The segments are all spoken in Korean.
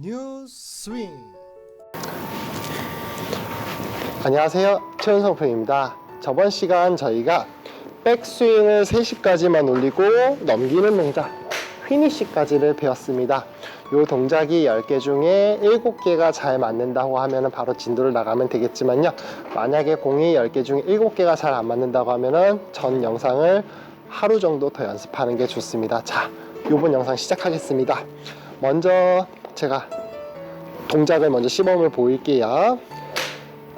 뉴 스윙 안녕하세요. 최은성 프로입니다. 저번 시간 저희가 백스윙을 3시까지만 올리고 넘기는 동작, 피니시까지를 배웠습니다. 이 동작이 10개 중에 7개가 잘 맞는다고 하면 바로 진도를 나가면 되겠지만요. 만약에 공이 10개 중에 7개가 잘 안 맞는다고 하면 전 영상을 하루 정도 더 연습하는 게 좋습니다. 자, 이번 영상 시작하겠습니다. 먼저 제가 동작을 먼저 시범을 보일게요.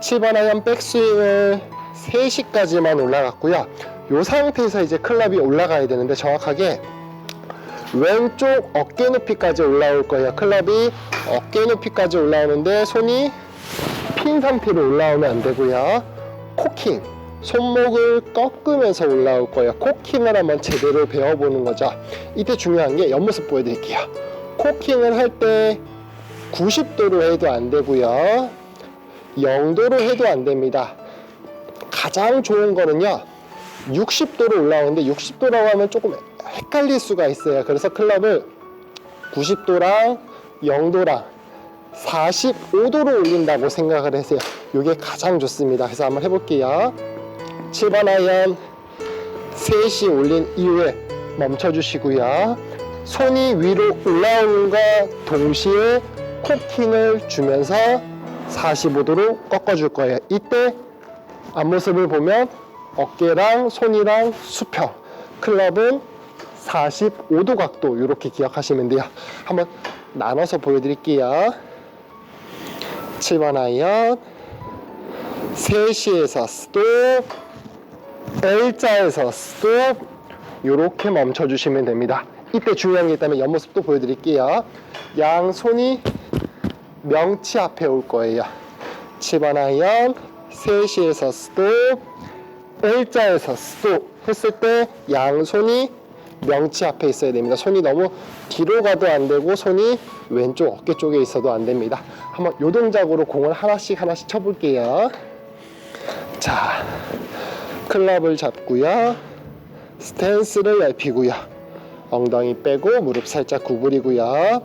7번 아이언 백스윙을 3시까지만 올라갔고요. 이 상태에서 이제 클럽이 올라가야 되는데 정확하게 왼쪽 어깨 높이까지 올라올 거예요. 클럽이 어깨 높이까지 올라오는데 손이 핀 상태로 올라오면 안 되고요. 코킹, 손목을 꺾으면서 올라올 거예요. 코킹을 한번 제대로 배워보는 거죠. 이때 중요한 게 옆모습 보여드릴게요. 코킹을 할 때 90도로 해도 안 되고요. 0도로 해도 안 됩니다. 가장 좋은 거는요. 60도로 올라오는데 60도라고 하면 조금 헷갈릴 수가 있어요. 그래서 클럽을 90도랑 0도랑 45도로 올린다고 생각을 하세요. 이게 가장 좋습니다. 그래서 한번 해볼게요. 7번 아이언 3시 올린 이후에 멈춰주시고요. 손이 위로 올라오는과 동시에 코킹을 주면서 45도로 꺾어줄 거예요. 이때 앞모습을 보면 어깨랑 손이랑 수평, 클럽은 45도 각도 이렇게 기억하시면 돼요. 한번 나눠서 보여드릴게요. 7번 아이언 3시에서 스톱 L자에서 스톱 이렇게 멈춰주시면 됩니다. 이때 중요한 게 있다면 옆모습도 보여드릴게요. 양손이 명치 앞에 올 거예요. 7번 아이언 3시에서 스톱 L자에서 스톱 했을 때 양손이 명치 앞에 있어야 됩니다. 손이 너무 뒤로 가도 안 되고 손이 왼쪽 어깨 쪽에 있어도 안 됩니다. 한번 요 동작으로 공을 하나씩 하나씩 쳐볼게요. 자, 클럽을 잡고요. 스탠스를 넓히고요. 엉덩이 빼고 무릎 살짝 구부리고요.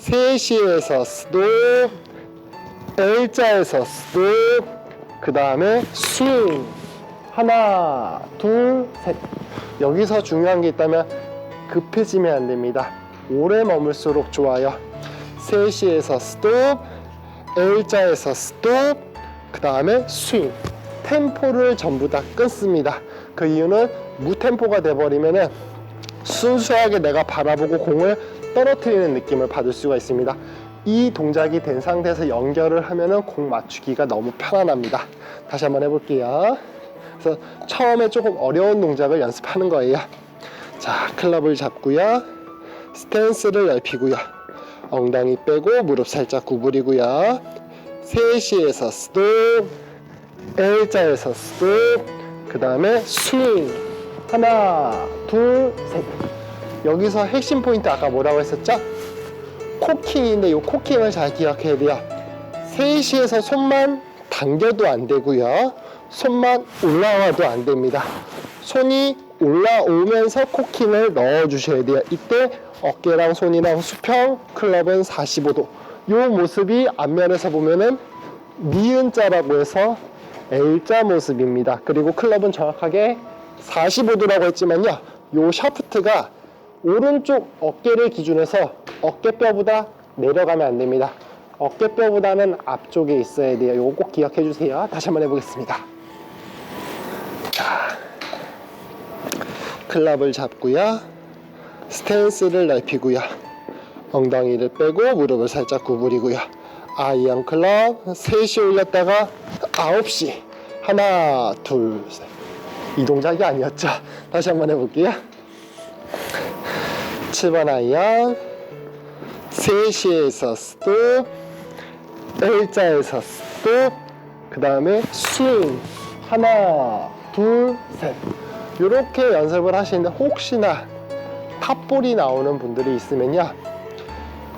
3시에서 스톱 L자에서 스톱 그 다음에 스윙 하나 둘 셋. 여기서 중요한 게 있다면 급해지면 안 됩니다. 오래 머물수록 좋아요. 3시에서 스톱 L자에서 스톱 그 다음에 스윙 템포를 전부 다 끊습니다. 그 이유는 무템포가 돼버리면은 순수하게 내가 바라보고 공을 떨어뜨리는 느낌을 받을 수가 있습니다. 이 동작이 된 상태에서 연결을 하면은 공 맞추기가 너무 편안합니다. 다시 한번 해볼게요. 그래서 처음에 조금 어려운 동작을 연습하는 거예요. 자, 클럽을 잡고요. 스탠스를 넓히고요. 엉덩이 빼고 무릎 살짝 구부리고요. 3시에서 스톱, L자에서 스톱, 그 다음에 스윙. 하나, 둘, 셋. 여기서 핵심 포인트 아까 뭐라고 했었죠? 코킹인데 이 코킹을 잘 기억해야 돼요. 3시에서 손만 당겨도 안 되고요. 손만 올라와도 안 됩니다. 손이 올라오면서 코킹을 넣어 주셔야 돼요. 이때 어깨랑 손이랑 수평, 클럽은 45도. 이 모습이 앞면에서 보면은 니은자라고 해서 L자 모습입니다. 그리고 클럽은 정확하게 45도라고 했지만요. 요 샤프트가 오른쪽 어깨를 기준해서 어깨뼈보다 내려가면 안 됩니다. 어깨뼈보다는 앞쪽에 있어야 돼요. 요거 꼭 기억해 주세요. 다시 한번 해보겠습니다. 자, 클럽을 잡고요. 스탠스를 넓히고요. 엉덩이를 빼고 무릎을 살짝 구부리고요. 아이언 클럽 3시 올렸다가 9시 하나 둘 셋. 이 동작이 아니었죠. 다시 한번 해볼게요. 7번 아이언 3시에서 스톱 L자에서 스톱 그 다음에 스윙. 하나 둘셋. 이렇게 연습을 하시는데 혹시나 탑볼이 나오는 분들이 있으면요.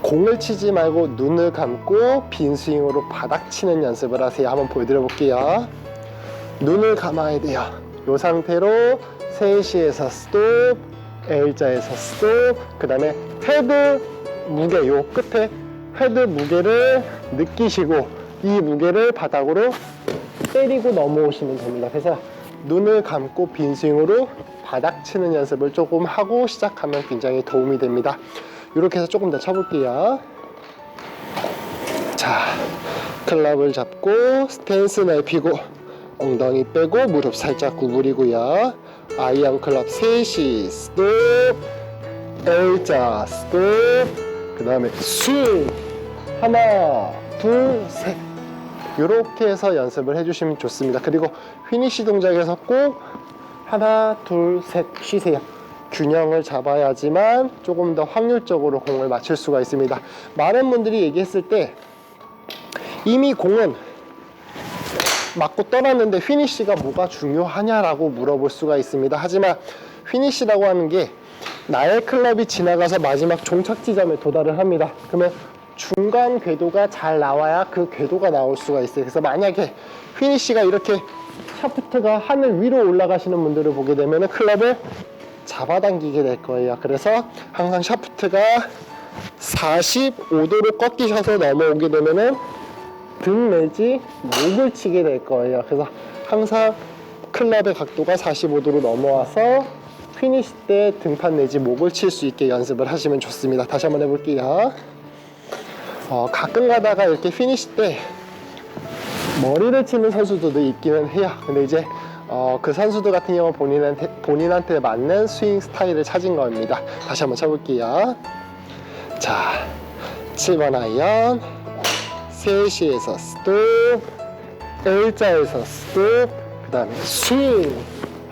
공을 치지 말고 눈을 감고 빈 스윙으로 바닥 치는 연습을 하세요. 한번 보여드려 볼게요. 눈을 감아야 돼요 이 상태로 3시에서 스톱 L자에서 스톱 그 다음에 헤드 무게 요 끝에 헤드 무게를 느끼시고 이 무게를 바닥으로 때리고 넘어오시면 됩니다. 그래서 눈을 감고 빈 스윙으로 바닥 치는 연습을 조금 하고 시작하면 굉장히 도움이 됩니다. 이렇게 해서 조금 더 쳐볼게요. 자, 클럽을 잡고 스탠스 넓히고 엉덩이 빼고 무릎 살짝 구부리고요. 아이언 클럽 셋이 스톱, L자 스톱, 그 다음에 스윙 하나, 둘, 셋. 이렇게 해서 연습을 해주시면 좋습니다. 그리고 휘니시 동작에서 꼭 하나, 둘, 셋 쉬세요. 균형을 잡아야지만 조금 더 확률적으로 공을 맞출 수가 있습니다. 많은 분들이 얘기했을 때 이미 공은 맞고 떠났는데 휘니시가 뭐가 중요하냐라고 물어볼 수가 있습니다. 하지만 휘니시라고 하는 게 나의 클럽이 지나가서 마지막 종착 지점에 도달을 합니다. 그러면 중간 궤도가 잘 나와야 그 궤도가 나올 수가 있어요. 그래서 만약에 휘니시가 이렇게 샤프트가 하늘 위로 올라가시는 분들을 보게 되면 클럽을 잡아당기게 될 거예요. 그래서 항상 샤프트가 45도로 꺾이셔서 넘어오게 되면은 등 내지 목을 치게 될 거예요. 그래서 항상 클럽의 각도가 45도로 넘어와서 피니시 때 등판 내지 목을 칠 수 있게 연습을 하시면 좋습니다. 다시 한번 해볼게요. 어, 가끔 가다가 이렇게 피니시 때 머리를 치는 선수들도 있기는 해요. 근데 이제 어, 그 선수들 같은 경우 본인한테, 본인한테 맞는 스윙 스타일을 찾은 겁니다. 다시 한번 쳐볼게요. 자, 7번 아이언. 3시에서 스톱, L자에서 스톱, 그 다음에 스윙.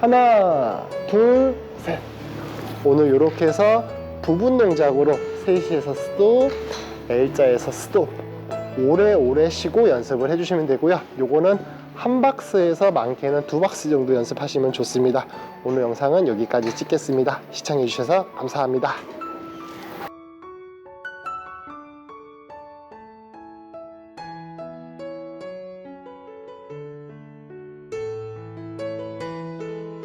하나, 둘, 셋. 오늘 이렇게 해서 부분 동작으로 3시에서 스톱, L자에서 스톱. 오래오래 쉬고 연습을 해주시면 되고요. 요거는 한 박스에서 많게는 두 박스 정도 연습하시면 좋습니다. 오늘 영상은 여기까지 찍겠습니다. 시청해주셔서 감사합니다.